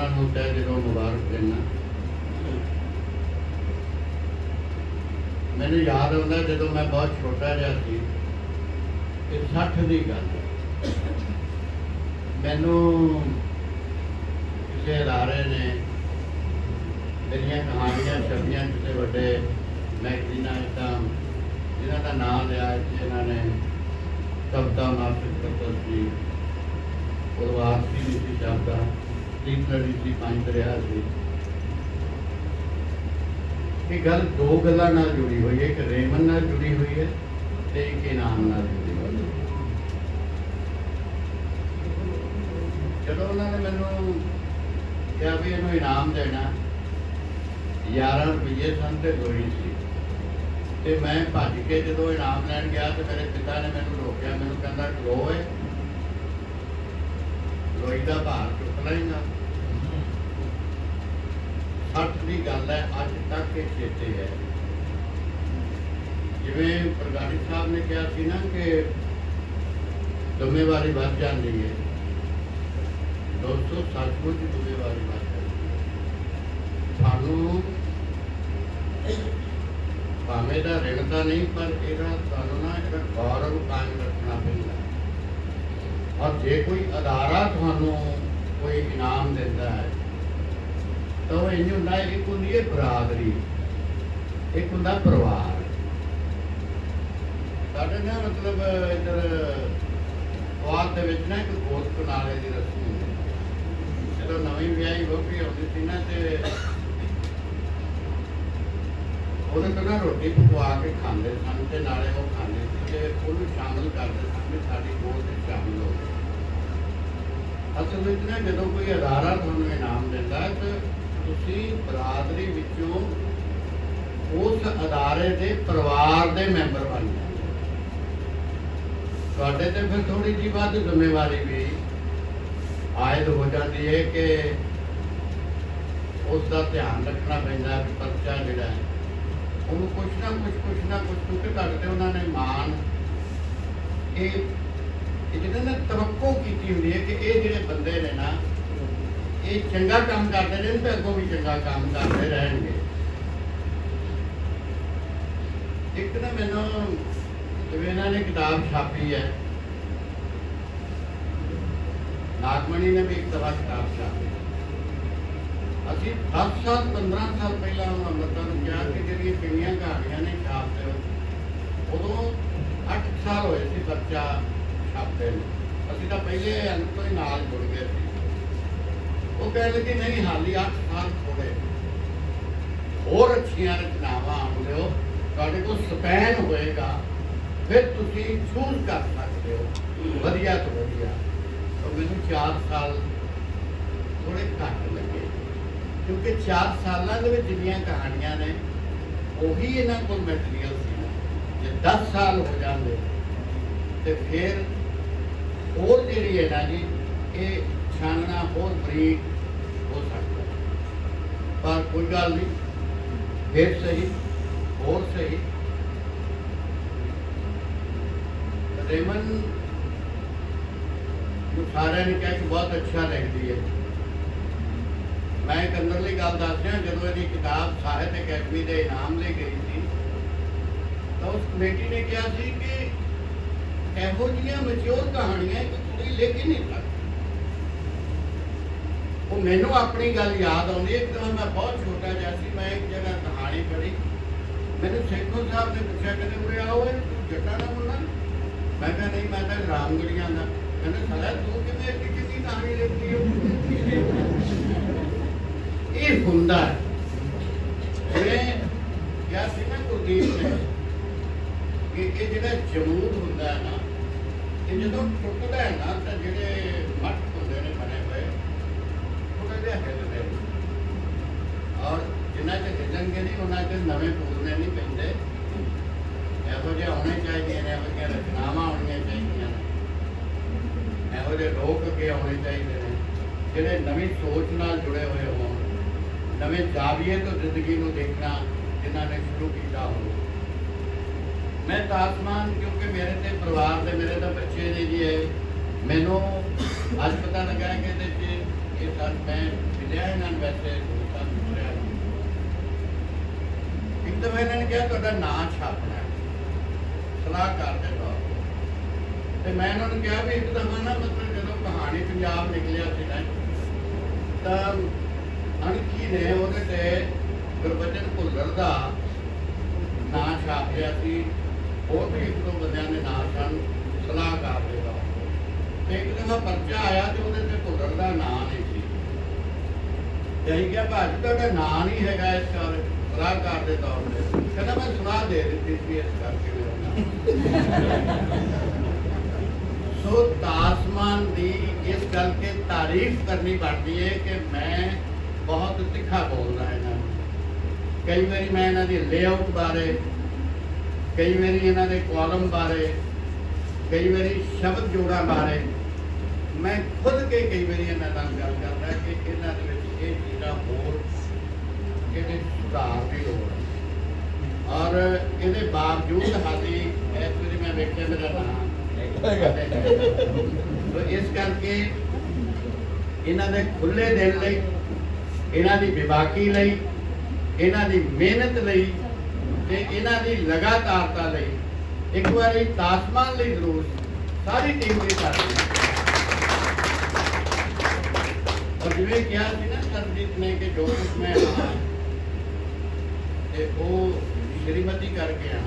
ਉਹਨਾਂ ਨੂੰ ਤੈ ਜਦੋਂ ਮੁਬਾਰਕ ਦੇਣਾ ਮੈਨੂੰ ਯਾਦ ਆਉਂਦਾ ਜਦੋਂ ਮੈਂ ਬਹੁਤ ਛੋਟਾ ਜਿਹਾ ਸੀ। ਇਹ 60 ਦੀ ਗੱਲ ਹੈ। ਮੈਨੂੰ ਕਿਸੇ ਅਦਾਰੇ ਨੇ ਮੇਰੀਆਂ ਕਹਾਣੀਆਂ ਛਪੀਆਂ ਕਿਸੇ ਵੱਡੇ ਮੈਗਜ਼ੀਨਾਂ ਤਾਂ ਜਿਨ੍ਹਾਂ ਦਾ ਨਾਮ ਲਿਆ ਸੀ ਇਹਨਾਂ ਨੇ ਕਵਿਤਾ ਮਾਸਿਕ ਪੱਤਰ ਸੀ। ਉਰਵਾਸ ਸੀ ਸੀ ਲਿਟਰੇਰੀ ਸੀ ਪੰਜ ਰਿਹਾ ਸੀ। ਇਹ ਗੱਲ ਦੋ ਗੱਲਾਂ ਨਾਲ ਜੁੜੀ ਹੋਈ ਹੈ। ਇੱਕ ਰੇਮਨ ਨਾਲ ਜੁੜੀ ਹੋਈ ਹੈ ਤੇ ਇੱਕ ਇਨਾਮ ਨਾਲ ਜੁੜੀ ਹੋਈ ਹੈ। ਜਦੋਂ ਉਹਨਾਂ ਨੇ ਮੈਨੂੰ ਕਿਹਾ ਵੀ ਇਹਨੂੰ ਇਨਾਮ ਦੇਣਾ 11 ਰੁਪਏ ਸਨ ਤੇ ਲੋਈ ਸੀ। ਤੇ ਮੈਂ ਭੱਜ ਕੇ ਜਦੋਂ ਇਨਾਮ ਲੈਣ ਗਿਆ ਤੇ ਮੇਰੇ ਪਿਤਾ ਨੇ ਮੈਨੂੰ ਰੋਕਿਆ। ਮੈਨੂੰ ਕਹਿੰਦਾ ਲੋਏ ਲੋਈ ਦਾ ਭਾਰ ਚੁੱਕ ਲੈਂਗਾ ਸੱਠ ਦੀ ਗੱਲ ਹੈ, ਅੱਜ ਤੱਕ ਇਹ ਚੇਤੇ ਹੈ। ਜਿਵੇਂ ਪ੍ਰਗਾੜੀ ਸਾਹਿਬ ਨੇ ਕਿਹਾ ਸੀ ਨਾ ਕਿ ਜ਼ਿੰਮੇਵਾਰੀ ਵੱਧ ਜਾਂਦੀ ਹੈ। ਦੋਸਤੋ, ਸੱਚਮੁੱਚ ਜ਼ਿੰਮੇਵਾਰੀ ਵੱਧ ਜਾਂਦੀ ਹੈ। ਸਾਨੂੰ ਭਾਵੇਂ ਦਾ ਰਿਣ ਤਾਂ ਨਹੀਂ, ਪਰ ਇਹਦਾ ਸਾਨੂੰ ਨਾ ਇਹਦਾ ਗੌਰਵ ਕਾਇਮ ਰੱਖਣਾ ਪੈਂਦਾ। ਔਰ ਜੇ ਕੋਈ ਅਦਾਰਾ ਤੁਹਾਨੂੰ ਕੋਈ ਇਨਾਮ ਦਿੰਦਾ ਹੈ, ਤਾਂ ਉਹ ਇੰਜ ਹੁੰਦਾ ਹੈ ਇੱਕ ਹੁੰਦੀ ਹੈ ਬਰਾਦਰੀ, ਇੱਕ ਹੁੰਦਾ ਪਰਿਵਾਰ। ਸਾਡੇ ਨਾ ਮਤਲਬ ਇੱਧਰ ਵਾਦ ਦੇ ਵਿੱਚ ਨਾ ਇੱਕ ਗੋਤ ਕਨਾਲੇ ਦੀ ਰਸਮ ਹੁੰਦੀ ਜਦੋਂ ਨਵੀਂ ਵਿਆਹੀ ਵਹੁਟੀ ਆਉਂਦੀ ਸੀ ਨਾ ਤੇ ਉਹਦੇ ਤੋਂ ਨਾ ਰੋਟੀ ਪਕਵਾ ਕੇ ਖਾਂਦੇ ਸਨ ਤੇ ਨਾਲੇ ਉਹ ਖਾਂਦੇ ਸੀ ਤੇ ਉਹਨੂੰ ਸ਼ਾਮਲ ਕਰਦੇ ਸਨ ਵੀ ਸਾਡੀ ਗੋਦ ਹੋ ਅਸਲ ਵਿੱਚ ਨਾ ਜਦੋਂ ਕੋਈ ਅਦਾਰਾ ਤੁਹਾਨੂੰ ਇਨਾਮ ਦਿੰਦਾ ਤਾਂ ਤੁਸੀਂ ਬਰਾਦਰੀ ਵਿੱਚੋਂ ਉਸ ਅਦਾਰੇ ਦੇ ਪਰਿਵਾਰ ਦੇ ਮੈਂਬਰ ਬਣ ਜਾਂਦੇ ਤੁਹਾਡੇ ਤੇ ਫਿਰ ਥੋੜੀ ਜਿਹੀ ਵੱਧ ਜ਼ਿੰਮੇਵਾਰੀ ਵੀ ਆਇਦ ਹੋ ਜਾਂਦੀ ਹੈ ਕਿ ਉਸ ਦਾ ਧਿਆਨ ਰੱਖਣਾ ਪੈਂਦਾ ਹੈ ਵੀ ਜਿਹੜਾ ਉਹਨੂੰ ਕੁਛ ਨਾ ਕੁਛ ਕੁਛ ਨਾ ਕੁਛ ਕਿਉਂਕਿ ਤੁਹਾਡੇ ਤੇ ਉਹਨਾਂ ਨੇ ਮਾਨ ਇਹ ਇਹ ਜਿਹਨਾਂ ਨੇ ਤਵੱਕੋ ਕੀਤੀ ਹੁੰਦੀ ਹੈ ਕਿ ਇਹ ਜਿਹੜੇ ਬੰਦੇ ਨੇ ਨਾ, ਇਹ ਚੰਗਾ ਕੰਮ ਕਰਦੇ ਨੇ ਤੇ ਅੱਗੋਂ ਵੀ ਚੰਗਾ ਕੰਮ ਕਰਦੇ ਰਹਿਣਗੇ। ਇੱਕ ਨਾ ਮੈਨੂੰ ਜਿਵੇਂ ਇਹਨਾਂ ਨੇ ਕਿਤਾਬ ਛਾਪੀ ਹੈ, ਨਾਗਮਣੀ ਨੇ ਵੀ ਇੱਕ ਤਰ੍ਹਾਂ ਕਿਤਾਬ ਛਾਪੀ। ਅਸੀਂ 10 ਸਾਲ 15 ਸਾਲ ਪਹਿਲਾਂ ਉਹਨਾਂ ਅੰਮ੍ਰਿਤਾਂ ਨੂੰ ਕਿਹਾ ਕਿ ਜਿਹੜੀਆਂ ਕਿੰਨੀਆਂ ਕਹਾਣੀਆਂ ਨੇ ਛਾਪਦੇ ਹੋ ਉਦੋਂ 8 ਸਾਲ ਹੋਏ ਸੀ ਬੱਚਾ ਛਾਪਦੇ ਨੂੰ ਅਸੀਂ ਅੰਤ ਤੋਂ ਹੀ ਨਾਲ ਜੁੜ ਗਏ। ਸੀ ਉਹ ਕਹਿਣ ਲੱਗੇ, ਨਹੀਂ, ਹਾਲੀ 8 ਸਾਲ ਥੋੜੇ ਹੋਰ ਅੱਛੀਆਂ ਰਚਨਾਵਾਂ ਆਉਂਦੇ ਹੋ ਤੁਹਾਡੇ ਕੋਲ ਸਪੈਨ ਹੋਏਗਾ। ਫਿਰ ਤੁਸੀਂ ਚੂਜ਼ ਕਰ ਸਕਦੇ ਹੋ। ਵਧੀਆ ਤੋਂ ਵਧੀਆ। ਤਾਂ ਮੈਨੂੰ 4 ਸਾਲ ਥੋੜੇ ਘੱਟ ਲੱਗੇ। ਕਿਉਂਕਿ 4 ਸਾਲਾਂ ਦੇ ਵਿੱਚ ਜਿੰਨੀਆਂ ਕਹਾਣੀਆਂ ਨੇ, ਉਹੀ ਇਹਨਾਂ ਕੋਲ ਮੈਟੀਰੀਅਲ ਸੀ। ਜੇ 10 ਸਾਲ ਹੋ ਜਾਂਦੇ, ਤੇ ਫਿਰ ਹੋਰ ਜਿਹੜੀ ਹੈ ਨਾ ਜੀ, ਇਹ ਛਾਨਣਾ ਹੋਰ ਬਰੀਕ ਹੋ ਸਕਦਾ ਪਰ ਕੋਈ ਗੱਲ ਨਹੀਂ, ਫਿਰ ਸਹੀ, ਹੋਰ ਸਹੀ। ਰੇਮਨ ਨੂੰ ਸਾਰਿਆਂ ਨੇ ਕਿਹਾ ਕਿ ਬਹੁਤ ਅੱਛਾ ਲਿਖਦੀ ਹੈ। ਮੈਂ ਇੱਕ ਅੰਦਰਲੀ ਗੱਲ ਦੱਸ ਰਿਹਾ, ਜਦੋਂ ਇਹਦੀ ਕਿਤਾਬ ਸਾਹਿਤ ਅਕੈਡਮੀ ਦੇ ਇਨਾਮ ਲਈ ਗਈ ਸੀ, ਤਾਂ ਉਸ ਕਮੇਟੀ ਨੇ ਕਿਹਾ ਸੀ ਕਿ ਇਹੋ ਜਿਹੀਆਂ ਮੈਚੁਰ ਕਹਾਣੀਆਂ ਇੱਕ ਕੁੜੀ ਲਿਖ ਹੀ ਨਹੀਂ ਸਕਦੀ ਉਹ ਮੈਨੂੰ ਆਪਣੀ ਗੱਲ ਯਾਦ ਆਉਂਦੀ ਹੈ ਜਦੋਂ ਮੈਂ ਬਹੁਤ ਛੋਟਾ ਜਿਹਾ ਸੀ, ਮੈਂ ਇੱਕ ਜਗ੍ਹਾ ਕਹਾਣੀ ਪੜ੍ਹੀ। ਮੈਨੂੰ ਸੇਖੋ ਸਾਹਿਬ ਨੇ ਪੁੱਛਿਆ, ਕਹਿੰਦੇ ਉਰੇ ਆਓ, ਇਹ ਤੂੰ ਦਾ ਮੁੰਡਾ? ਮੈਂ ਕਿਹਾ, ਨਹੀਂ, ਮੈਂ ਤਾਂ ਰਾਮਗੜੀਆਂ ਦਾ। ਕਹਿੰਦੇ ਸਾਲਾ ਤੂੰ ਕਿਵੇਂ ਕਿਹਦੀ ਦੀ ਕਹਾਣੀ ਲਿਖਦੀ ਹੋ ਇਹ ਹੁੰਦਾ ਹੈ। ਜਿਵੇਂ ਕਿਹਾ ਸੀ ਨਾ ਗੁਰਦੀਪ ਨੇ ਕਿ ਇਹ ਜਿਹੜਾ ਜਮੂਦ ਹੁੰਦਾ ਹੈ ਨਾ ਇਹ ਜਦੋਂ ਟੁੱਟਦਾ ਹੈ ਨਾ ਤਾਂ ਜਿਹੜੇ ਮੱਠ ਹੁੰਦੇ ਨੇ ਬਣੇ ਹੋਏ ਥੋੜਾ ਜਿਹਾ ਹਿੱਲਦੇ ਨੇ ਔਰ ਜਿੰਨਾ 'ਚ ਹਿੱਲਣਗੇ ਨਹੀਂ, ਉਹਨਾਂ 'ਚ ਨਵੇਂ ਪੂਰਨੇ ਨਹੀਂ ਪੈਂਦੇ। ਇਹੋ ਜਿਹੇ ਹੋਣੇ ਚਾਹੀਦੇ ਨੇ, ਇਹੋ ਜਿਹੀਆਂ ਰਚਨਾਵਾਂ ਹੋਣੀਆਂ ਚਾਹੀਦੀਆਂ ਨੇ। ਇਹੋ ਜਿਹੇ ਲੋਕ ਅੱਗੇ ਆਉਣੇ ਚਾਹੀਦੇ ਨੇ, ਜਿਹੜੇ ਨਵੀਂ ਸੋਚ ਨਾਲ ਜੁੜੇ ਹੋਏ ਹੋਣ, ਨਵੇਂ ਜਾਵੀਏ ਤੋਂ ਜ਼ਿੰਦਗੀ ਨੂੰ ਦੇਖਣਾ ਜਿਨ੍ਹਾਂ ਨੇ ਸ਼ੁਰੂ ਕੀਤਾ ਹੋਵੇ ਮੈਂ ਤਾਸਮਾਨ ਕਿਉਂਕਿ ਮੇਰੇ ਤੇ ਪਰਿਵਾਰ ਦੇ ਮੇਰੇ ਤਾਂ ਬੱਚੇ ਨੇ ਜੀ ਇਹ। ਮੈਨੂੰ ਅੱਜ ਪਤਾ ਲੱਗਾ ਕਿ ਇਹਦੇ ਇਹ ਸਰ ਮੈਂ ਮਿਲਿਆ ਇਹਨਾਂ ਨੂੰ ਤਾਂ ਮਿਲਿਆ ਇੱਕ ਦਫਾ ਇਹਨਾਂ ਨੇ ਕਿਹਾ, ਤੁਹਾਡਾ ਨਾਂ ਛਾਪਣਾ ਸਲਾਹਕਾਰ ਦੇ ਤੌਰ ਤੇ। ਮੈਂ ਇਹਨਾਂ ਨੂੰ ਕਿਹਾ ਵੀ ਇੱਕ ਦਫਾ ਨਾ ਮਤਲਬ ਜਦੋਂ ਕਹਾਣੀ ਪੰਜਾਬ ਨਿਕਲਿਆ ਸੀ ਨਾ, ਤਾਂ ਅਣਖੀ ਨੇ ਉਹਦੇ ਤੇ ਗੁਰਬਚਨ ਭੁੱਲਰ ਦਾ ਨਾਂ ਛਾਪ ਲਿਆ ਸੀ। ਹੋਰ ਵੀ ਇੱਕ ਦੋ ਬੰਦਿਆਂ ਦੇ ਨਾਂ ਸਨ, ਸਲਾਹਕਾਰ ਦੇ ਤੌਰ ਤੇ। ਇੱਕ ਦਫਾ ਪਰਚਾ ਆਇਆ ਤੇ ਉਹਦੇ ਤੇ ਭੁੱਲਰ ਦਾ ਨਾਂ ਨਹੀਂ ਸੀ। ਤੇ ਅਸੀਂ ਕਿਹਾ, ਭਾਜੀ, ਤੁਹਾਡਾ ਨਾਂ ਨਹੀਂ ਹੈਗਾ ਇਸ ਕਰ ਸਲਾਹਕਾਰ ਦੇ ਤੌਰ ਤੇ। ਕਹਿੰਦਾ, ਮੈਂ ਸੁਣਾ ਦੇ ਦਿੱਤੀ ਸੀ ਇਸ ਕਰਕੇ ਸੋ ਤਾਸਮਾਨ ਦੀ ਇਸ ਗੱਲ ਕੇ ਤਾਰੀਫ ਕਰਨੀ ਬਣਦੀ ਹੈ ਕਿ ਮੈਂ ਬਹੁਤ ਤਿੱਖਾ ਬੋਲਦਾ ਇਹਨਾਂ ਨੂੰ। ਕਈ ਵਾਰੀ ਮੈਂ ਇਹਨਾਂ ਦੀ ਲੇਆਊਟ ਬਾਰੇ ਕਈ ਵਾਰੀ ਇਹਨਾਂ ਦੇ ਕਾਲਮ ਬਾਰੇ ਕਈ ਵਾਰੀ ਸ਼ਬਦ ਜੋੜਾਂ ਬਾਰੇ ਮੈਂ ਖੁਦ ਕੇ ਕਈ ਵਾਰੀ ਇਹਨਾਂ ਨਾਲ ਗੱਲ ਕਰਦਾ ਕਿ ਇਹਨਾਂ ਦੇ ਵਿੱਚ ਇਹ ਚੀਜ਼ਾਂ ਹੋਰ ਇਹਦੇ ਸੁਧਾਰ ਦੀ ਲੋੜ ਹੈ। ਔਰ ਇਹਦੇ ਬਾਵਜੂਦ ਹਾਲੀ ਇਸ ਵਾਰੀ ਮੈਂ ਵੇਖਿਆ ਮੇਰਾ ਨਾਮ ਤੋ ਇਸ ਕਰਕੇ ਇਹਨਾਂ ਦੇ ਖੁੱਲੇ ਦਿਲ ਲਈ ਇਹਨਾਂ ਦੀ ਵਿਵਾਕੀ ਲਈ ਇਹਨਾਂ ਦੀ ਮਿਹਨਤ ਲਈ ਤੇ ਇਹਨਾਂ ਦੀ ਲਗਾਤਾਰਤਾ ਲਈ ਇੱਕ ਵਾਰੀ ਤਾਸਮਾਨ ਲਈ ਜ਼ਰੂਰ ਸਾਰੀ ਟੀਮ ਦੀ ਤਾਰੀਫ ਔਰ ਜਿਵੇਂ ਕਿਹਾ ਸੀ ਨਾ ਸਰਜੀਤ ਨੇ ਕਿ ਜੋ ਕੁਛ ਮੈਂ ਹਾਂ ਤੇ ਉਹ ਸ਼੍ਰੀਮਤੀ ਕਰਕੇ ਆ।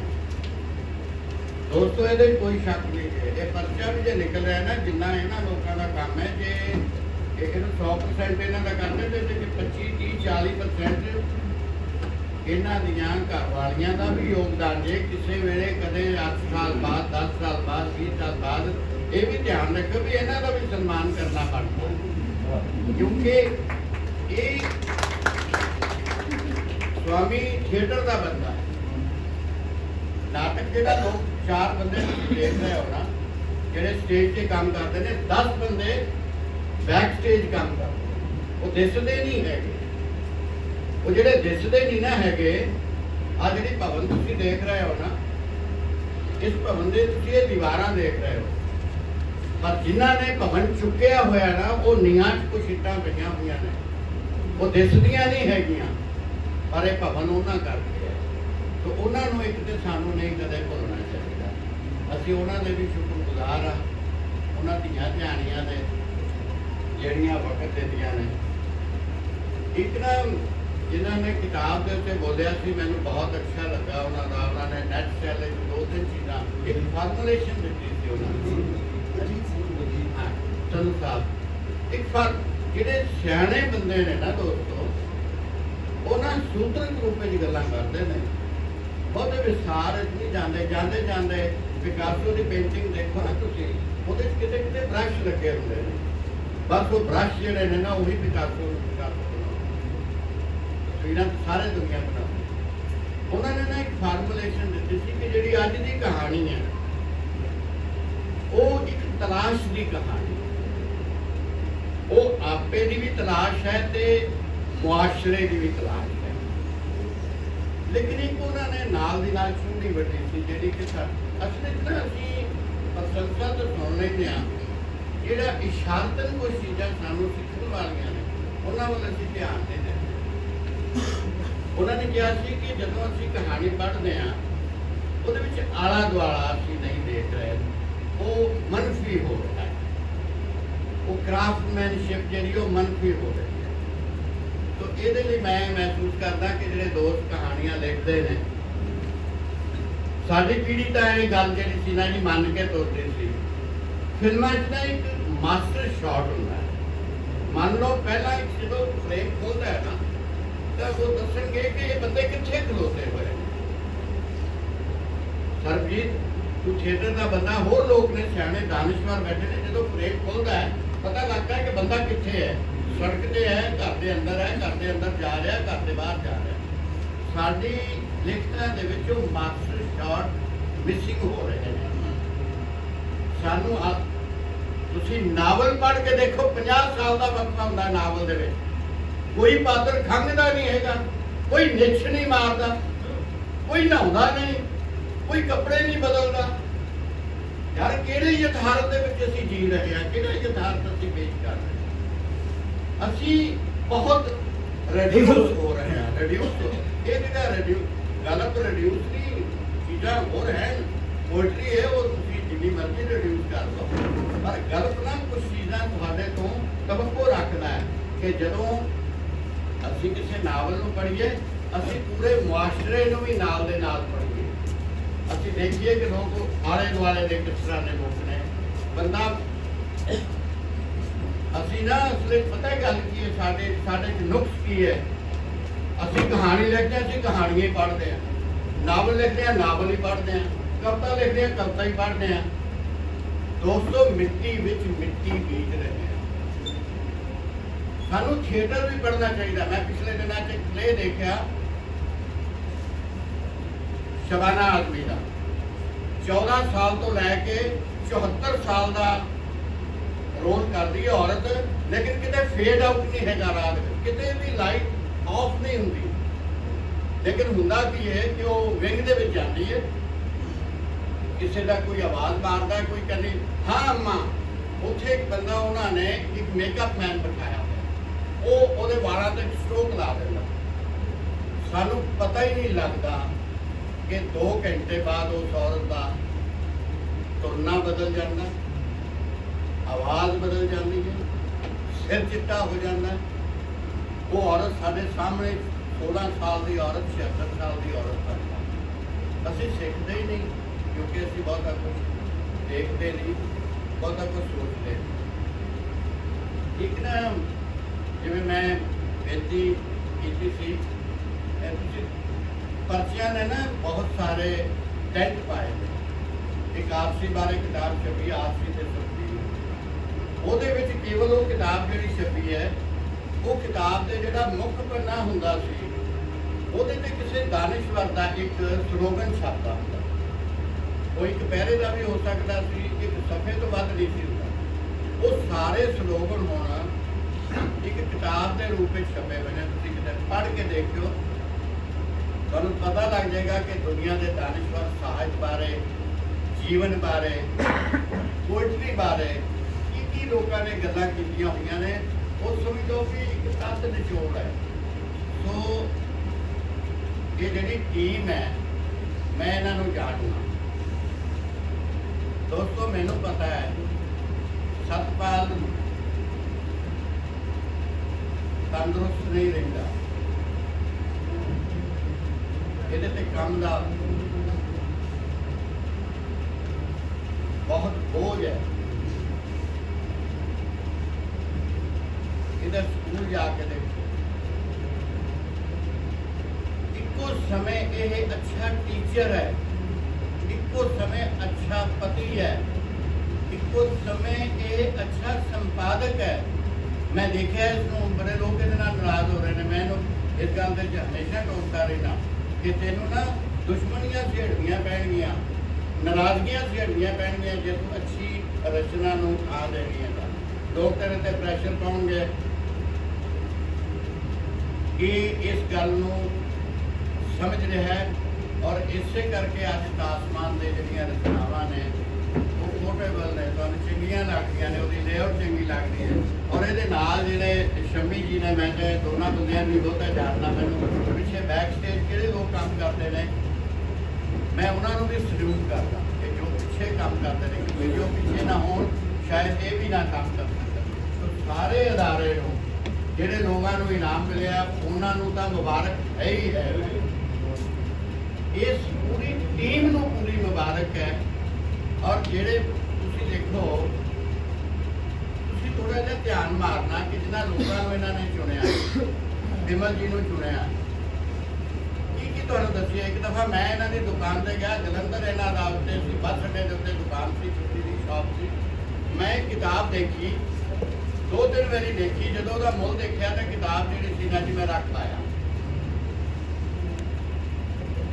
ਦੋਸਤੋ, ਇਹਦੇ ਕੋਈ ਸ਼ੱਕ ਨਹੀਂ ਹੈ। ਇਹ ਪਰਚਾ ਵੀ ਜੇ ਨਿਕਲ ਰਿਹਾ ਨਾ, ਜਿੰਨਾ ਇਹਨਾਂ ਲੋਕਾਂ ਦਾ ਕੰਮ ਹੈ, ਜੇ ਇਹ ਇਹਨੂੰ 100% ਇਹਨਾਂ ਦਾ ਕਰਦੇ ਤੇ ਇਹਦੇ 'ਚ 25 30 40% ਇਹਨਾਂ ਦੀਆਂ ਘਰ ਵਾਲੀਆਂ ਦਾ ਵੀ ਯੋਗਦਾਨ ਜੇ ਕਿਸੇ ਵੇਲੇ ਕਦੇ 8 ਸਾਲ ਬਾਅਦ 10 ਸਾਲ ਬਾਅਦ 20 ਸਾਲ ਬਾਅਦ, ਇਹ ਵੀ ਧਿਆਨ ਰੱਖੋ ਵੀ ਇਹਨਾਂ ਦਾ ਵੀ ਸਨਮਾਨ ਕਰਨਾ ਬਣਦਾ ਕਿਉਂਕਿ ਇਹ ਸਵਾਮੀ ਥੀਏਟਰ ਦਾ ਬੰਦਾ ਹੈ। ਨਾਟਕ ਜਿਹੜਾ ਲੋਕ ਚਾਰ ਬੰਦੇ ਤੁਸੀਂ ਦੇਖ ਰਹੇ ਹੋ ਨਾ, ਜਿਹੜੇ ਸਟੇਜ ਤੇ ਕੰਮ ਕਰਦੇ ਨੇ 10 ਬੰਦੇ ਬੈਕ ਸਟੇਜ ਕੰਮ ਕਰਦੇ ਉਹ ਦਿਸਦੇ ਨਹੀਂ ਹੈਗੇ। ਉਹ ਜਿਹੜੇ ਦਿਸਦੇ ਨਹੀਂ ਨਾ ਹੈਗੇ ਆ ਜਿਹੜੀ ਭਵਨ ਤੁਸੀਂ ਦੇਖ ਰਹੇ ਹੋ ਨਾ, ਇਸ ਭਵਨ ਦੇ ਤੁਸੀਂ ਇਹ ਦੀਵਾਰਾਂ ਦੇਖ ਰਹੇ ਹੋ। ਪਰ ਜਿਨ੍ਹਾਂ ਨੇ ਭਵਨ ਚੁੱਕਿਆ ਹੋਇਆ ਨਾ, ਉਹ ਨੀਆਂ 'ਚ ਕੁਛ ਇੱਟਾਂ ਪਈਆਂ ਹੋਈਆਂ ਨੇ। ਉਹ ਦਿਸਦੀਆਂ ਨਹੀਂ ਹੈਗੀਆਂ, ਪਰ ਇਹ ਭਵਨ ਉਹਨਾਂ ਕਰਕੇ ਹੈ। ਤੋ ਉਹਨਾਂ ਨੂੰ ਇੱਕ ਤੇ ਸਾਨੂੰ ਨਹੀਂ ਕਦੇ ਭੁੱਲਣਾ ਚਾਹੀਦਾ। ਅਸੀਂ ਉਹਨਾਂ ਦੇ ਵੀ ਸ਼ੁਕਰਗੁਜ਼ਾਰ ਆ ਉਹਨਾਂ ਦੀਆਂ ਧਿਆਨੀਆਂ ਦੇ ਜਿਹੜੀਆਂ ਵਕਤ ਦਿੰਦੀਆਂ ਨੇ। ਇੱਕ ਨਾ ਜਿਨ੍ਹਾਂ ਨੇ ਕਿਤਾਬ ਦੇ ਉੱਤੇ ਬੋਲਿਆ ਸੀ ਮੈਨੂੰ ਬਹੁਤ ਅੱਛਾ ਲੱਗਾ ਉਹਨਾਂ ਦਾ ਉਹਨਾਂ ਨੇ ਨੈਟ ਸੈਲ ਵਿੱਚ ਦੋ ਤਿੰਨ ਚੀਜ਼ਾਂ ਇੱਕ ਫਾਰਮੂਲੇਸ਼ਨ ਦਿੱਤੀ ਸੀ ਉਹਨਾਂ ਨੇ। ਹਾਂ, ਚੰਦੂ ਸਾਹਿਬ ਇੱਕ ਫਰ ਜਿਹੜੇ ਸਿਆਣੇ ਬੰਦੇ ਨੇ ਨਾ ਦੋਸਤੋ ਉਹਨਾਂ ਸੂਤਰਕ ਰੂਪ ਵਿੱਚ ਗੱਲਾਂ ਕਰਦੇ ਨੇ। ਬਹੁਤੇ ਵਿਸਾਰ ਨਹੀਂ ਜਾਂਦੇ ਜਾਂਦੇ ਜਾਂਦੇ ਪਿਕਾਸੋ ਦੀ ਪੇਂਟਿੰਗ ਦੇਖੋ ਨਾ ਤੁਸੀਂ ਉਹਦੇ 'ਚ ਕਿਤੇ ਕਿਤੇ ਬ੍ਰਸ਼ ਲੱਗੇ ਹੁੰਦੇ ਨੇ। ਬਸ ਉਹ ਬ੍ਰਸ਼ ਜਿਹੜੇ ਨੇ ਨਾ ਉਹੀ ਪਿਕਾਸੋ ਪੀੜਾ ਸਾਰੇ ਦੁਨੀਆ ਬਣਾਉਂਦੀ ਉਹਨਾਂ ਨੇ ਨਾ ਇੱਕ ਫਾਰਮੂਲੇਸ਼ਨ ਦਿੱਤੀ ਸੀ ਕਿ ਜਿਹੜੀ ਅੱਜ ਦੀ ਕਹਾਣੀ ਹੈ, ਉਹ ਇੱਕ ਤਲਾਸ਼ ਦੀ ਕਹਾਣੀ। ਉਹ ਆਪੇ ਦੀ ਵੀ ਤਲਾਸ਼ ਹੈ ਤੇ ਮੁਆਸ਼ਰੇ ਦੀ ਵੀ ਤਲਾਸ਼ ਹੈ। ਲੇਕਿਨ ਇੱਕ ਉਹਨਾਂ ਨੇ ਨਾਲ ਦੀ ਨਾਲ ਚੁੰਡੀ ਵੱਡੀ ਸੀ, ਜਿਹੜੀ ਕਿ ਸਾ- ਅਸਲ ਵਿੱਚ ਨਾ ਅਸੀਂ ਪ੍ਰਸ਼ੰਸਾ ਤੋਂ ਸੁਣ ਲੈਂਦੇ ਹਾਂ ਜਿਹੜਾ ਇਸ਼ਾਰਤਨ ਕੋਈ ਚੀਜ਼ਾਂ ਸਾਨੂੰ ਸਿੱਖਣ ਵਾਲੀਆਂ ਨੇ, ਉਹਨਾਂ ਵੱਲ ਅਸੀਂ ਧਿਆਨ ਦੇ ਉਹਨਾਂ ਨੇ ਕਿਹਾ ਸੀ ਕਿ ਜਦੋਂ ਅਸੀਂ ਕਹਾਣੀ ਪੜ੍ਹਦੇ ਹਾਂ, ਉਹਦੇ ਵਿੱਚ ਆਲਾ ਦੁਆਲਾ ਅਸੀਂ ਨਹੀਂ ਦੇਖ ਰਹੇ। ਉਹ ਮਨਫੀ ਹੋ ਰਿਹਾ ਹੈ। ਉਹ ਕ੍ਰਾਫਟਮੈਨਸ਼ਿਪ ਜਿਹੜੀ ਉਹ ਮਨਫੀ ਹੋ ਰਹੀ ਹੈ। ਤੋ ਇਹਦੇ ਲਈ ਮੈਂ ਮਹਿਸੂਸ ਕਰਦਾ ਕਿ ਜਿਹੜੇ ਦੋਸਤ ਕਹਾਣੀਆਂ ਲਿਖਦੇ ਨੇ, ਸਾਡੀ ਪੀੜ੍ਹੀ ਤਾਂ ਇਹ ਗੱਲ ਜਿਹੜੀ ਸੀ ਨਾ ਜੀ, ਮੰਨ ਕੇ ਤੁਰਦੀ ਸੀ। ਫਿਲਮਾਂ 'ਚ ਨਾ ਇੱਕ ਮਾਸਟਰ ਸ਼ਾਟ ਹੁੰਦਾ ਹੈ। ਮੰਨ ਲਓ, ਪਹਿਲਾਂ ਇੱਕ ਜਦੋਂ ਫਰੇਮ ਖੋਲਦਾ ਹੈ ਨਾ ਤਾਂ ਉਹ ਦੱਸਣਗੇ ਕਿ ਇਹ ਬੰਦੇ ਕਿੱਥੇ ਖਲੋਤੇ ਹੋਏ ਸਰਬਜੀਤ, ਤੂੰ ਥੀਏਟਰ ਦਾ ਬੰਦਾ, ਹੋਰ ਲੋਕ ਨੇ ਸਿਆਣੇ ਦਾਨਿਸ਼ਵਰ ਬੈਠੇ ਨੇ, ਜਦੋਂ ਫਰੇਮ ਖੋਲਦਾ ਹੈ, ਪਤਾ ਲੱਗਦਾ ਹੈ ਕਿ ਬੰਦਾ ਕਿੱਥੇ ਹੈ। ਸੜਕ ਤੇ ਹੈ, ਘਰ ਦੇ ਅੰਦਰ ਹੈ, ਘਰ ਦੇ ਅੰਦਰ ਜਾ ਰਿਹਾ, ਘਰ ਦੇ ਬਾਹਰ ਜਾ ਰਿਹਾ। ਸਾਡੀ ਲਿਖਤਾਂ ਦੇ ਵਿੱਚ ਮਾਸਟਰ ਸ਼ਾਟ ਮਿਸਿੰਗ ਹੋ ਰਹੇ ਨੇ। ਸਾਨੂੰ ਤੁਸੀਂ ਨਾਵਲ ਪੜ੍ਹ ਕੇ ਦੇਖੋ 50 ਸਾਲ ਦਾ ਵਕਫਾ ਹੁੰਦਾ ਨਾਵਲ ਦੇ ਵਿੱਚ। ਕੋਈ ਪਾਤਰ ਖੰਗਦਾ ਨਹੀਂ ਹੈਗਾ, ਕੋਈ ਨਿਛ ਨਹੀਂ ਮਾਰਦਾ, ਕੋਈ ਨਹਾਉਂਦਾ ਨਹੀਂ, ਕੋਈ ਕੱਪੜੇ ਨਹੀਂ ਬਦਲਦਾ। ਯਾਰ, ਕਿਹੜੇ ਯਥਾਰਥ ਦੇ ਵਿੱਚ ਅਸੀਂ ਜੀ ਰਹੇ ਹਾਂ? ਕਿਹੜਾ ਯਥਾਰਥ ਅਸੀਂ ਪੇਸ਼ ਕਰ ਰਹੇ ਅਸੀਂ ਬਹੁਤ ਰਿਡਿਊਸ ਹੋ ਰਹੇ ਹਾਂ ਰਿਡਿਊਸ ਇਹ ਜਿਹੜਾ ਰਿਡਿਊਸ ਗਲਤ ਰਿਡਿਊਸ ਨਹੀਂ, ਚੀਜ਼ਾਂ ਹੋਰ ਹੈ ਪੋਇਟਰੀ ਹੈ ਉਹ ਤੁਸੀਂ ਜਿੰਨੀ ਮਰਜ਼ੀ ਰਿਡਿਊਸ ਕਰ ਲਓ। ਪਰ ਗਲਤ ਨਾ ਕੁਝ ਚੀਜ਼ਾਂ ਤੁਹਾਡੇ ਤੋਂ ਤਵੱਕੋ ਰੱਖਦਾ ਹੈ ਕਿ ਜਦੋਂ ਅਸੀਂ ਕਿਸੇ ਨਾਵਲ ਨੂੰ ਪੜ੍ਹੀਏ, ਅਸੀਂ ਪੂਰੇ ਮੁਆਸ਼ਰੇ ਨੂੰ ਵੀ ਨਾਲ ਦੇ ਨਾਲ ਪੜ੍ਹੀਏ। ਅਸੀਂ ਦੇਖੀਏ ਕਿ ਲੋਕ ਆਲੇ ਦੁਆਲੇ ਦੇ ਕਿਸ ਤਰ੍ਹਾਂ ਦੇ ਲੋਕ ਨੇ। ਬੰਦਾ, ਅਸੀਂ ਨਾ ਅਸਲੇ ਪਤਾ ਗੱਲ ਕੀ ਹੈ, ਸਾਡੇ ਸਾਡੇ ਚ ਨੁਕਸ ਕੀ ਹੈ? ਅਸੀਂ ਕਹਾਣੀ ਲਿਖਦੇ ਹਾਂ, ਅਸੀਂ ਕਹਾਣੀਆਂ ਹੀ ਪੜ੍ਹਦੇ ਹਾਂ। ਨਾਵਲ ਲਿਖਦੇ ਹਾਂ, ਨਾਵਲ ਹੀ ਪੜ੍ਹਦੇ ਹਾਂ। ਕਵਿਤਾ ਲਿਖਦੇ ਹਾਂ, ਕਵਿਤਾ ਹੀ ਪੜ੍ਹਦੇ ਹਾਂ। ਦੋਸਤੋ, ਮਿੱਟੀ ਵਿੱਚ ਮਿੱਟੀ ਬੀਜ ਰਹੇ ਸਾਨੂੰ ਥੀਏਟਰ ਵੀ ਪੜ੍ਹਨਾ ਚਾਹੀਦਾ। ਮੈਂ ਪਿਛਲੇ ਦਿਨਾਂ 'ਚ ਇੱਕ ਪਲੇ ਦੇਖਿਆ। ਸ਼ਬਾਨਾ ਆਦਮੀ ਦਾ। 14 ਸਾਲ ਤੋਂ ਲੈ ਕੇ 74 ਸਾਲ ਦਾ ਰੋਲ ਕਰਦੀ ਹੈ ਔਰਤ, ਲੇਕਿਨ ਕਿਤੇ ਫੇਡ ਆਊਟ ਨਹੀਂ ਹੈਗਾ ਰਾਤ ਕਿਤੇ ਵੀ ਲਾਈਟ ਆਫ ਨਹੀਂ ਹੁੰਦੀ। ਲੇਕਿਨ ਹੁੰਦਾ ਕੀ ਹੈ ਕਿ ਉਹ ਵਿੰਗ ਦੇ ਵਿੱਚ ਜਾਂਦੀ ਹੈ। ਕਿਸੇ ਦਾ ਕੋਈ ਆਵਾਜ਼ ਮਾਰਦਾ ਕੋਈ ਕਹਿੰਦੀ, ਹਾਂ, ਅੰਮਾ। ਉੱਥੇ ਇੱਕ ਬੰਦਾ, ਉਹਨਾਂ ਨੇ ਇੱਕ ਮੇਕਅਪ ਮੈਨ ਬਿਠਾਇਆ। ਉਹ ਉਹਦੇ ਵਾਲਾਂ ਤੇ ਸਟ੍ਰੋਕ ਲਾ ਦਿੰਦਾ। ਸਾਨੂੰ ਪਤਾ ਹੀ ਨਹੀਂ ਲੱਗਦਾ ਕਿ 2 ਘੰਟੇ ਬਾਅਦ ਉਸ ਔਰਤ ਦਾ ਤੁਰਨਾ ਬਦਲ ਜਾਂਦਾ, ਆਵਾਜ਼ ਬਦਲ ਜਾਂਦੀ ਹੈ, ਸਿਰ ਚਿੱਟਾ ਹੋ ਜਾਂਦਾ। ਉਹ ਔਰਤ ਸਾਡੇ ਸਾਹਮਣੇ 16 ਸਾਲ ਦੀ ਔਰਤ 76 ਸਾਲ ਦੀ ਔਰਤ ਬਣ ਅਸੀਂ ਸਿੱਖਦੇ ਹੀ ਨਹੀਂ, ਕਿਉਂਕਿ ਅਸੀਂ ਬਹੁਤਾ ਕੁਝ ਦੇਖਦੇ ਨਹੀਂ, ਬਹੁਤਾ ਕੁਝ ਸੋਚਦੇ ਨਹੀਂ। ਇੱਕ ਨਾ ਜਿਵੇਂ ਮੈਂ ਬੇਨਤੀ ਕੀਤੀ ਸੀ। ਤੁਸੀਂ ਪਰਚੀਆਂ ਨੇ ਨਾ ਬਹੁਤ ਸਾਰੇ ਟੈਂਟ ਪਾਏ ਨੇ। ਇੱਕ ਆਪਸੀ ਬਾਰੇ ਕਿਤਾਬ ਛਪੀ, ਆਪਸੀ ਤੇ ਛਪੀ ਉਹਦੇ ਵਿੱਚ ਕੇਵਲ ਉਹ ਕਿਤਾਬ ਜਿਹੜੀ ਛਪੀ ਹੈ, ਉਹ ਕਿਤਾਬ ਦੇ ਜਿਹੜਾ ਮੁੱਖ ਪੰਨਾ ਹੁੰਦਾ ਸੀ, ਉਹਦੇ ਤੇ ਕਿਸੇ ਦਾਨਿਸ਼ਵਰ ਦਾ ਇੱਕ ਸਲੋਗਨ ਛਾਪਦਾ ਹੁੰਦਾ। ਉਹ ਇੱਕ ਪਹਿਰੇ ਦਾ ਵੀ ਹੋ ਸਕਦਾ ਸੀ, ਇੱਕ ਸਫੇ ਤੋਂ ਵੱਧ ਨਹੀਂ ਸੀ ਹੁੰਦਾ। ਉਹ ਸਾਰੇ ਸਲੋਗਨ ਹੁਣ ਇੱਕ ਕਿਤਾਬ ਦੇ ਰੂਪ ਵਿੱਚ ਛਪੇ ਹੋਏ ਨੇ, ਤੁਸੀਂ ਕਿਤੇ ਪੜ੍ਹ ਕੇ ਦੇਖਿਓ। ਤੁਹਾਨੂੰ ਪਤਾ ਲੱਗ ਜਾਏਗਾ ਕਿ ਦੁਨੀਆ ਦੇ ਦਾਨਿਸ਼ਵਰ ਸਾਹਿਤ ਬਾਰੇ, ਜੀਵਨ ਬਾਰੇ, ਪੋਇਟਰੀ ਬਾਰੇ ਕੀ ਕੀ ਲੋਕਾਂ ਨੇ ਗੱਲਾਂ ਕੀਤੀਆਂ ਹੋਈਆਂ ਨੇ, ਉਹ ਸਮਝੋ ਵੀ ਇੱਕ ਤੱਤ ਨਿਚੋੜ ਹੈ। ਸੋ ਇਹ ਜਿਹੜੀ ਟੀਮ ਹੈ, ਮੈਂ ਇਹਨਾਂ ਨੂੰ ਜਾਣਦਾ। ਦੋਸਤੋ, ਮੈਨੂੰ ਪਤਾ ਹੈ, ਸਤਪਾਲ ਤੰਦਰੁਸਤ ਨਹੀਂ ਰਹਿੰਦਾ। ਇਹਦੇ ਤੇ ਕੰਮ ਦਾ ਬਹੁਤ ਬੋਝ ਹੈ। ਇਹਦਾ ਸਕੂਲ ਜਾ ਕੇ ਦੇਖੋ। ਇੱਕੋ ਸਮੇਂ ਇਹ ਅੱਛਾ ਟੀਚਰ ਹੈ। ਇੱਕੋ ਸਮੇਂ ਅੱਛਾ ਪਤੀ ਹੈ। ਇੱਕੋ ਸਮੇਂ ਇਹ ਅੱਛਾ ਸੰਪਾਦਕ ਹੈ। ਮੈਂ ਦੇਖਿਆ ਇਸ ਨੂੰ ਬੜੇ ਲੋਕ ਇਹਦੇ ਨਾਲ ਨਾਰਾਜ਼ ਹੋ ਰਹੇ ਨੇ। ਮੈਂ ਇਹਨੂੰ ਇਸ ਗੱਲ ਦੇ 'ਚ ਹਮੇਸ਼ਾ ਟੋਕਦਾ ਰਹਿਣਾ ਕਿ ਤੈਨੂੰ ਨਾ ਦੁਸ਼ਮਣੀਆਂ ਛੇੜਨੀਆਂ ਪੈਣਗੀਆਂ, ਨਾਰਾਜ਼ਗੀਆਂ ਛੇੜਨੀਆਂ ਪੈਣਗੀਆਂ ਜੇ ਤੂੰ ਅੱਛੀ ਰਚਨਾ ਨੂੰ ਆ ਦੇਣੀ ਹੈ ਤਾਂ। ਲੋਕ ਤੇਰੇ ਤੇ ਪ੍ਰੈਸ਼ਰ ਪਾਉਣਗੇ ਕਿ ਇਸ ਗੱਲ ਨੂੰ ਸਮਝ ਰਿਹਾ ਹੈ ਔਰ ਇਸੇ ਕਰਕੇ ਅੱਜ ਤਾਸਮਾਨ ਦੇ ਜਿਹੜੀਆਂ ਰਚਨਾਵਾਂ ਨੇ ਉਹ ਨੇ, ਤੁਹਾਨੂੰ ਚੰਗੀਆਂ ਲੱਗਦੀਆਂ ਨੇ, ਉਹਦੀ ਲੇਆਊਟ ਚੰਗੀ ਲੱਗਦੀ ਹੈ। ਔਰ ਇਹਦੇ ਨਾਲ ਜਿਹੜੇ ਸ਼ਮੀ ਜੀ ਨੇ, ਮੈਂ ਤੇ ਦੋਨਾਂ ਬੰਦਿਆਂ ਨੂੰ ਬਹੁਤਾ ਜਾਣਦਾ ਮੈਨੂੰ, ਪਿੱਛੇ ਬੈਕ ਸਟੇਜ ਕਿਹੜੇ ਲੋਕ ਕੰਮ ਕਰਦੇ ਨੇ? ਮੈਂ ਉਹਨਾਂ ਨੂੰ ਵੀ ਸਲੂਟ ਕਰਦਾ ਕਿ ਜੋ ਪਿੱਛੇ ਕੰਮ ਕਰਦੇ ਨੇ, ਕਿ ਜੋ ਪਿੱਛੇ ਨਾ ਹੋਣ, ਸ਼ਾਇਦ ਇਹ ਵੀ ਨਾ ਕੰਮ ਕਰ ਸਕਣ। ਸਾਰੇ ਅਦਾਰੇ ਨੂੰ, ਜਿਹੜੇ ਲੋਕਾਂ ਨੂੰ ਇਨਾਮ ਮਿਲਿਆ, ਉਹਨਾਂ ਨੂੰ ਤਾਂ ਮੁਬਾਰਕ ਹੈ ਹੀ ਹੈ। ਇਸ ਪੂਰੀ ਟੀਮ ਨੂੰ ਪੂਰੀ ਮੁਬਾਰਕ ਹੈ। ਔਰ ਜਿਹੜੇ ਤੁਸੀਂ ਦੇਖੋ, ਤੁਸੀਂ ਥੋੜਾ ਜਿਹਾ ਧਿਆਨ ਮਾਰਨਾ ਕਿ ਜਿਨ੍ਹਾਂ ਲੋਕਾਂ ਨੂੰ ਇਹਨਾਂ ਨੇ ਚੁਣਿਆ ਵਿਮਲ ਜੀ ਨੂੰ ਚੁਣਿਆ। ਕੀ ਕੀ ਤੁਹਾਨੂੰ ਦੱਸਿਆ? ਇੱਕ ਦਫਾ ਮੈਂ ਇਹਨਾਂ ਦੀ ਦੁਕਾਨ ਤੇ ਗਿਆ, ਜਲੰਧਰ ਇਹਨਾਂ ਦਾ ਉੱਤੇ ਸੀ, ਬੱਸ ਅੱਡੇ ਦੇ ਉੱਤੇ ਦੁਕਾਨ ਸੀ, ਛੁੱਟੀ ਦੀ ਸ਼ਾਪ ਸੀ। ਮੈਂ ਕਿਤਾਬ ਦੇਖੀ, ਦੋ ਤਿੰਨ ਵਾਰੀ ਦੇਖੀ, ਜਦੋਂ ਉਹਦਾ ਮੁੱਲ ਦੇਖਿਆ ਤਾਂ ਕਿਤਾਬ ਜਿਹੜੀ ਸੀ ਨਾ ਜੀ ਮੈਂ ਰੱਖ ਲਾਇਆ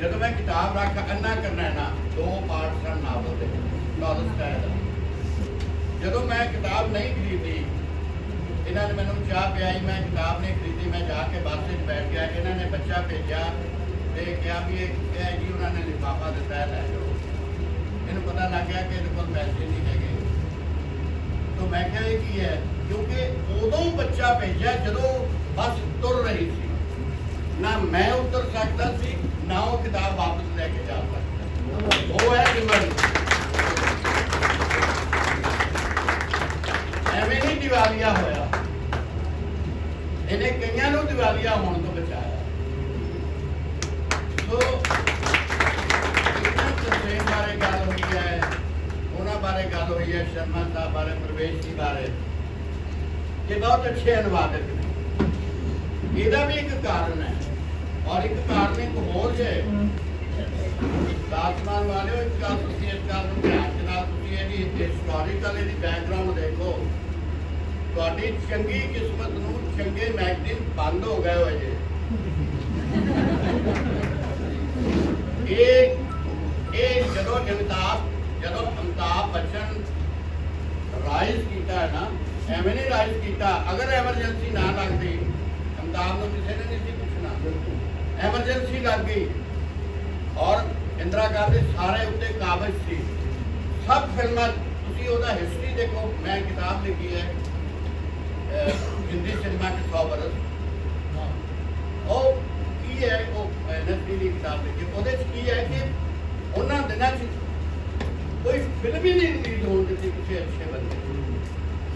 ਜਦੋਂ ਮੈਂ ਕਿਤਾਬ ਰੱਖ, ਅੰਨਾ ਕਰਨਾ ਨਾ ਦੋ ਪਾਰਟ ਸਨ ਨਾਵਲ ਦੇ, ਨਾਵਲ ਸਟਾਈਲ। ਜਦੋਂ ਮੈਂ ਕਿਤਾਬ ਨਹੀਂ ਖਰੀਦੀ, ਇਹਨਾਂ ਨੇ ਮੈਨੂੰ ਚਾਹ ਪਿਆਈ, ਮੈਂ ਕਿਤਾਬ ਨਹੀਂ ਖਰੀਦੀ, ਮੈਂ ਜਾ ਕੇ ਬੱਸ ਵਿੱਚ ਬੈਠ ਗਿਆ, ਇਹਨਾਂ ਨੇ ਬੱਚਾ ਭੇਜਿਆ ਤੇ ਕਿਹਾ ਵੀ ਇਹ ਇਹ ਜੀ, ਉਹਨਾਂ ਨੇ ਲਿਫਾਫਾ ਦਿੱਤਾ ਹੈ ਲੈ ਜਾਓ। ਇਹਨੂੰ ਪਤਾ ਲੱਗ ਗਿਆ ਕਿ ਇਹਦੇ ਕੋਲ ਪੈਸੇ ਨਹੀਂ ਹੈਗੇ। ਤਾਂ ਮੈਂ ਕਿਹਾ, ਇਹ ਕੀ ਹੈ? ਕਿਉਂਕਿ ਉਦੋਂ ਬੱਚਾ ਭੇਜਿਆ ਜਦੋਂ ਬੱਸ ਤੁਰ ਰਹੀ ਸੀ। ਨਾ ਮੈਂ ਉਤਰ ਸਕਦਾ ਸੀ, ਨਾ ਉਹ ਕਿਤਾਬ ਵਾਪਸ ਲੈ ਕੇ ਜਾ ਸਕਦਾ। ਉਹ ਹੈ ਜਿਮਨ ਦਿਵਾਲੀਆ ਹੋਇਆ। ਇਹਨੇ ਕਈਆਂ ਨੂੰ ਦਿਵਾਲੀਆ ਹੋਣ ਤੋਂ ਬਚਾਇਆ। ਸੋ, ਇਹਨਾਂ ਬਾਰੇ ਗੱਲ ਹੋਈ ਹੈ, ਉਹਨਾਂ ਬਾਰੇ ਗੱਲ ਹੋਈ ਹੈ, ਸ਼ਰਮਾ ਸਾਹਿਬ ਬਾਰੇ, ਪ੍ਰਵੇਸ਼ ਜੀ ਬਾਰੇ। ਇਹ ਬਹੁਤ ਅੱਛੇ ਅਨੁਵਾਦਕ ਨੇ। ਇਹਦਾ ਵੀ ਇੱਕ ਕਾਰਨ ਹੈ। ਔਰ ਇੱਕ ਕਾਰਨ ਇੱਕ ਹੋਰ ਹੈ ਸਾਥਮਾਨ ਵਾਲਿਓ, ਇੱਕ ਗੱਲ ਤੁਸੀਂ ਇਸ ਗੱਲ ਨੂੰ ਧਿਆਨ ਨਾਲ ਤੁਸੀਂ ਇਹਦੀ ਹਿਸਟੋਰੀਕਲ ਇਹਦੀ ਬੈਕਗ੍ਰਾਉਂਡ ਦੇਖੋ। ਤੁਹਾਡੀ ਚੰਗੀ ਕਿਸਮਤ ਨੂੰ ਚੰਗੇ ਮੈਗਜ਼ੀਨ ਬੰਦ ਹੋ ਗਏ ਹੋਏ ਜੇ। ਇਹ ਇਹ ਜਦੋਂ ਅਮਿਤਾਭ ਜਦੋਂ ਅਮਿਤਾਭ ਬੱਚਨ ਰਾਈਜ਼ ਕੀਤਾ ਨਾ, ਐਵੇਂ ਨਹੀਂ ਰਾਈਜ਼ ਕੀਤਾ। ਅਗਰ ਐਮਰਜੈਂਸੀ ਨਾ ਲੱਗਦੀ, ਅਮਿਤਾਭ ਨੂੰ ਕਿਸੇ ਨੇ ਨਹੀਂ ਸੀ ਪੁੱਛਣਾ। ਐਮਰਜੈਂਸੀ ਲੱਗ ਗਈ। ਔਰ ਇੰਦਰਾ ਗਾਂਧੀ ਸਾਰੇ ਉੱਤੇ ਕਾਬਜ਼ ਸੀ। ਸਭ ਫਿਲਮਾਂ, ਤੁਸੀਂ ਉਹਦਾ ਹਿਸਟਰੀ ਦੇਖੋ, ਮੈਂ ਕਿਤਾਬ ਲਿਖੀ ਹੈ। ਹਿੰਦੀ ਸਿਨੇਮਾ ਕੇ 100 ਬਰਸ ਉਹ ਕੀ ਹੈ, ਉਹ ਐਨਐਸਡੀ ਦੀ ਕਿਤਾਬ ਦੇ ਉਹਦੇ ਚ ਕੀ ਹੈ ਕਿ ਉਹਨਾਂ ਦਿਨਾਂ ਚ ਕੋਈ ਫਿਲਮ ਹੀ ਨਹੀਂ ਰਿਲੀਜ਼ ਹੋਣ ਦਿੱਤੀ ਕਿਸੇ ਅੱਛੇ ਬੰਦੇ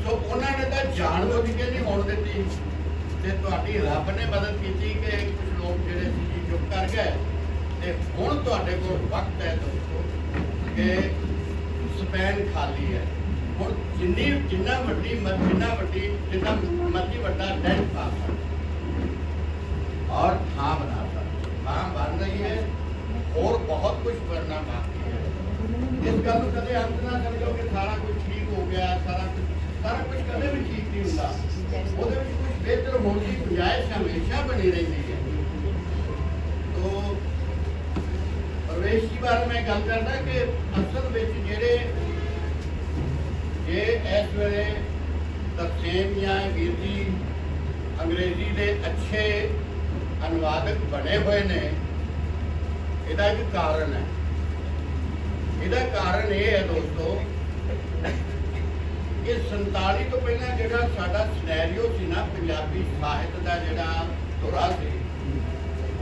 ਸੋ ਉਹਨਾਂ ਨੇ ਤਾਂ ਜਾਣ ਬੁੱਝ ਕੇ ਨਹੀਂ ਹੋਣ ਦਿੱਤੀ। ਤੇ ਤੁਹਾਡੀ ਰੱਬ ਨੇ ਮਦਦ ਕੀਤੀ ਕਿ ਕੁਝ ਲੋਕ ਜਿਹੜੇ ਸੀ ਚੁੱਪ ਕਰ ਗਏ। ਤੇ ਹੁਣ ਤੁਹਾਡੇ ਕੋਲ ਵਕਤ ਹੈ ਦੋਸਤੋ, ਕਿ ਸਪੈਨ ਖਾਲੀ ਹੈ। ਹੁਣ ਜਿੰਨੀ, ਜਿੰਨਾ ਵੱਡੀ ਜਿੰਨਾ ਵੱਡੀ, ਜਿੰਨਾ ਮਰਜ਼ੀ ਵੱਡਾ ਡੈਂਟ ਪਾ ਸਕਦੇ ਔਰ ਥਾਂ ਬਣਾ ਸਕਦੇ ਥਾਂ ਬਣ ਰਹੀ ਹੈ। ਹੋਰ ਬਹੁਤ ਕੁਝ ਕਰਨਾ ਬਾਕੀ ਹੈ। ਇਸ ਗੱਲ ਨੂੰ ਕਦੇ ਅੰਤ ਨਾ ਸਮਝੋ ਕਿ ਸਾਰਾ ਕੁਝ ਠੀਕ ਹੋ ਗਿਆ, ਸਾਰਾ ਕੁਝ ਸਾਰਾ ਕੁਝ ਕਦੇ ਵੀ ਠੀਕ ਨਹੀਂ ਹੁੰਦਾ। ਉਹਦੇ ਵਿੱਚ ਕੁਝ ਬਿਹਤਰ ਹੋਣ ਦੀ ਗੁੰਜਾਇਸ਼ ਹਮੇਸ਼ਾ ਬਣੀ ਰਹਿੰਦੀ ਹੈ। ਤੋ ਪ੍ਰਵੇਸ਼ ਜੀ ਬਾਰੇ ਮੈਂ ਗੱਲ ਕਰਦਾ ਕਿ ਅਸਲ ਵਿੱਚ ਜਿਹੜੇ ਜੇ ਇਸ ਵੇਲੇ ਤਰਸੇਮ ਜਾਂ ਵੀਰ ਅੰਗਰੇਜ਼ੀ ਦੇ ਅੱਛੇ ਅਨੁਵਾਦਕ ਬਣੇ ਹੋਏ ਨੇ, ਇਹਦਾ ਇੱਕ ਕਾਰਨ ਹੈ। ਇਹਦਾ ਕਾਰਨ ਇਹ ਹੈ ਦੋਸਤੋ ਕਿ 47 ਤੋਂ ਪਹਿਲਾਂ ਜਿਹੜਾ ਸਾਡਾ ਸਿਨੈਰੀਓ ਸੀ ਨਾ, ਪੰਜਾਬੀ ਸਾਹਿਤ ਦਾ ਜਿਹੜਾ ਧੁਰਾ ਸੀ,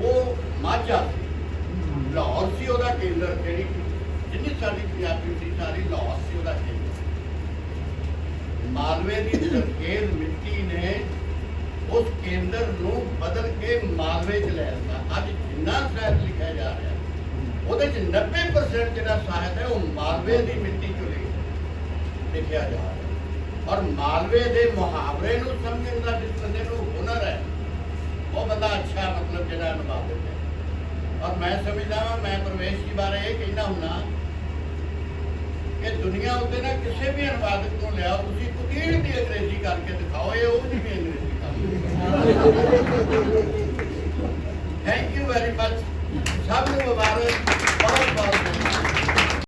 ਉਹ ਮਾਝਾ ਸੀ। ਲਾਹੌਰ ਸੀ ਉਹਦਾ ਕੇਂਦਰ, ਜਿਹੜੀ ਜਿੰਨੀ ਸਾਡੀ ਪੰਜਾਬੀ ਸੀ, ਸਾਰੀ ਲਾਹੌਰ ਸੀ ਉਹਦਾ ਕੇਂਦਰ। ਮਾਲਵੇ ਦੀ ਸਰਖੇਜ਼ ਮਿੱਟੀ ਨੇ ਉਸ ਕੇਂਦਰ ਨੂੰ ਬਦਲ ਕੇ ਮਾਲਵੇ ਚ ਲੈ ਦਿੱਤਾ। ਅੱਜ ਜਿੰਨਾ ਸਾਹਿਤ ਲਿਖਿਆ ਜਾ ਰਿਹਾ ਉਹਦੇ ਚ 90% ਜਿਹੜਾ ਸਾਹਿਤ ਹੈ, ਉਹ ਮਾਲਵੇ ਦੀ ਮਿੱਟੀ ਚੋਂ ਲਿਖਿਆ ਜਾ ਰਿਹਾ ਔਰ ਮਾਲਵੇ ਦੇ ਮੁਹਾਵਰੇ ਨੂੰ ਸਮਝਣ ਦਾ ਜਿਸ ਬੰਦੇ ਨੂੰ ਹੁਨਰ ਹੈ, ਉਹ ਬੰਦਾ ਅੱਛਾ ਮਤਲਬ ਜਿਹੜਾ ਅਨੁਵਾਦਕ ਹੈ ਔਰ ਮੈਂ ਸਮਝਦਾ ਹਾਂ ਮੈਂ ਪ੍ਰਵੇਸ਼ ਜੀ ਬਾਰੇ ਇਹ ਕਹਿੰਦਾ ਹੁੰਨਾ ਕਿ ਦੁਨੀਆ ਉੱਤੇ ਨਾ ਕਿਸੇ ਵੀ ਅਨੁਵਾਦਕ ਤੋਂ ਲਿਆਓ, ਤੁਸੀਂ ਇਹ ਵੀ ਅੰਗਰੇਜ਼ੀ ਕਰਕੇ ਦਿਖਾਓ, ਇਹ ਉਹ ਵੀ ਅੰਗਰੇਜ਼ੀ ਕਰਕੇ। ਥੈਂਕ ਯੂ ਵੈਰੀ ਮਚ ਸਭ ਨੂੰ ਮੁਬਾਰਕ। ਬਹੁਤ ਬਹੁਤ